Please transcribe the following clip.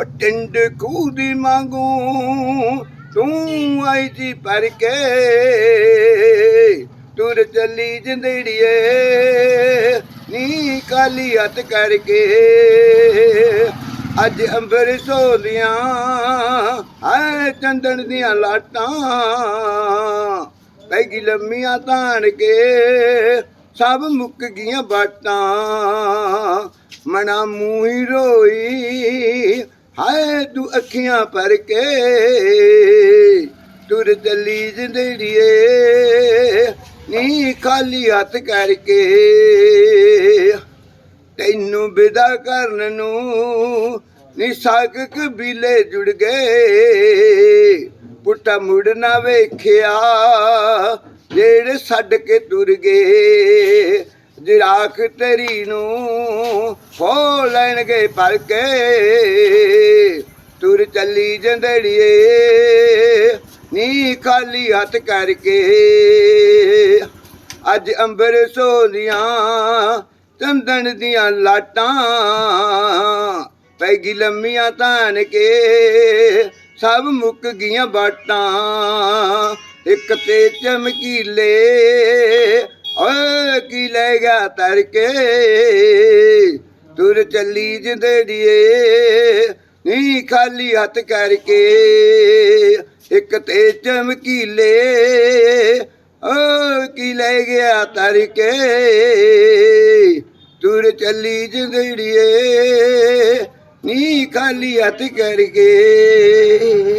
ਉਹ ਟਿੰਡ ਖੂਹ ਦੀ ਮੰਗੂ, ਤੂੰ ਆਈ ਸੀ ਪਰ ਕੇ। ਤੁਰ ਚੱਲੀ ਜਿੰਦੜੀਏ, ਨੀ ਕਾਲੀ ਹੱਥ ਕਰਕੇ। ਅੱਜ ਅੰਬਰ ਸੋਲੀਆਂ ਹੈ ਚੰਦਨ ਦੀਆਂ ਲਾਟਾਂ। ਪੈ ਗਈ ਲੰਮੀਆਂ ਤਾਣ ਕੇ, ਸਭ ਮੁੱਕ ਗਈਆਂ ਬਾਟਾਂ। ਮਨਾ ਮੂੰਹ ਹੀ ਰੋਈ ਹਾਏ ਤੂੰ ਅੱਖੀਆਂ ਭਰ ਕੇ ਤੁਰ ਚੱਲੀ ਜਿੰਦੜੀਏ ਨੀ ਖਾਲੀ ਹੱਥ ਕਰਕੇ ਤੈਨੂੰ ਵਿਦਾ ਕਰਨ ਨੂੰ ਨੀ ਸਾਗ ਕਬੀਲੇ ਜੁੜ ਗਏ। ਪੁੱਟਾ ਮੁੜ ਨਾ ਵੇਖਿਆ ਜਿਹੜੇ ਛੱਡ ਕੇ ਤੁਰ ਗਏ। ਜਿਰਾਖ ਤੇਰੀ ਨੂੰ ਹੋ ਲੈਣਗੇ ਭਰ ਕੇ ਤੁਰ ਚੱਲੀ ਜੰਦੜੀਏ ਨੀ ਖਾਲੀ ਹੱਥ ਕਰਕੇ। ਅੱਜ ਅੰਬਰ ਸੋਲੀਆਂ ਚੰਦਨ ਦੀਆਂ ਲਾਟਾਂ ਪੈ ਗਈ ਲੰਮੀਆਂ ਤਾਨ ਕੇ, ਸਭ ਮੁੱਕ ਗਈਆਂ ਬਾਟਾਂ। ਇੱਕ ਤੇ ਚਮਕੀਲੇ ਓਏ ਕੀ ਲੈ ਗਿਆ ਤਰ ਕੇ ਤੁਰ ਚੱਲੀ ਜਿੰਦੜੀਏ ਨੀ ਖਾਲੀ ਹੱਥ ਕਰਕੇ ਇੱਕ ਤੇ ਚਮਕੀਲੇ ਓ ਕੀ ਲੈ ਗਿਆ ਤਰ ਕੇ ਤੁਰ ਚੱਲੀ ਜਿੰਦੜੀਏ ਨੀ ਖਾਲੀ ਹੱਥ ਕਰਕੇ।